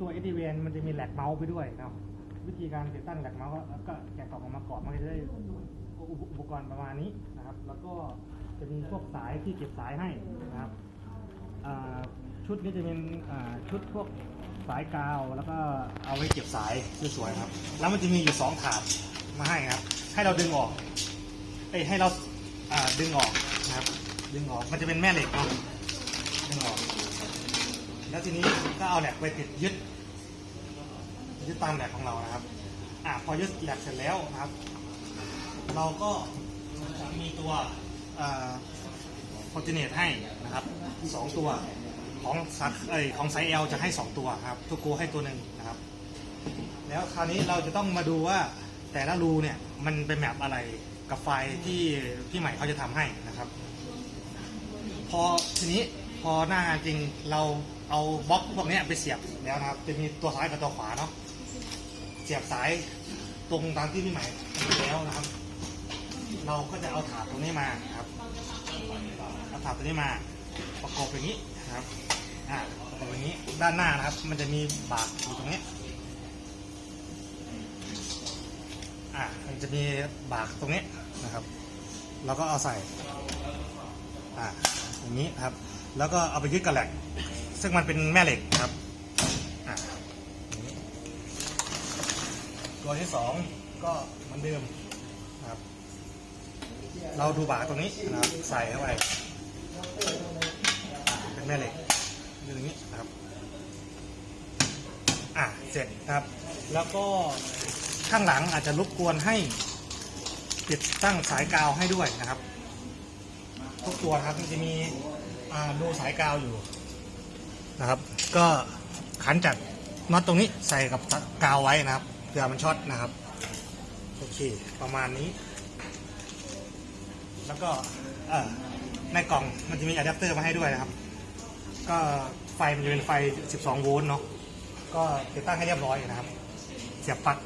ตัว SD WAN มันจะมีแหลกเมาส์ไปด้วยเนาะวิธีการติดตั้งแหลกเมาส์ก็ก็แกะกล่องออกมาก่อนมันก็จะได้อุปกรณ์ประมาณนี้นะครับ แล้วก็จะมีพวกสายที่เก็บสายให้นะครับชุดนี้จะเป็นชุดพวกสายกาวแล้วก็เอาไว้เก็บสายสวยๆครับ แล้วมันจะมีอยู่สองถาดมาให้ครับ ให้เราดึงออกเอ้ยให้เราอ่าดึงออกนะครับ ดึงออกมันจะเป็นแม่เหล็กเนาะดึงออก แล้วทีนี้ก็เอาแหลกไปติดยึดยึดตามแหลกของเรานะครับอ่าพอยึดแหลกเสร็จแล้วนะครับ เราก็จะมีตัวคอนติเนตให้นะครับสองตัวของสักเอ้ยของไซส์ L จะให้สองตัวครับทุกกูให้ตัวหนึ่งนะครับ แล้วคราวนี้เราจะต้องมาดูว่าแต่ละรูเนี่ยมันเป็นแบบอะไรกับไฟล์ที่พี่ใหม่เขาจะทำให้นะครับ พอทีนี้พอหน้างานจริงเรา เอาบล็อกพวกนี้ไปเสียบแล้วนะครับ จะมีตัวซ้ายกับตัวขวาเนาะเสียบสายตรงตามที่พี่ใหม่แล้วนะครับ เราก็จะเอาถาดตรงนี้มาครับเอาถาดตัวนี้มาประกอบอย่างนี้นะครับอ่าประกอบอย่างนี้ด้านหน้านะครับ มันจะมีบากอยู่ตรงนี้อะมันจะมีบากตรงนี้นะครับเราก็เอาใส่อะอย่างนี้ครับ แล้วก็เอาไปยึดกับแหลก ซึ่งมันเป็นแม่เหล็กนะครับตัวที่สองก็เหมือนเดิมนะครับ เราดูบากตรงนี้นะครับใส่เข้าไปเป็นแม่เหล็กอย่างนี้นะครับอะเสร็จครับ แล้วก็ข้างหลังอาจจะรบกวนให้ติดตั้งสายกาวให้ด้วยนะครับ ทุกตัวครับมันจะมีดูสายกาวอยู่ นะครับ ก็ขันจากน็อตตรงนี้ใส่กับกาวไว้นะครับเผื่อมันช็อตนะครับโอเคประมาณนี้ แล้วก็เออในกล่องมันจะมีอะแดปเตอร์มาให้ด้วยนะครับ ก็ไฟมันจะเป็นไฟ 12 โวลต์เนาะก็ติดตั้งให้เรียบร้อยนะครับ เสียบปลั๊ก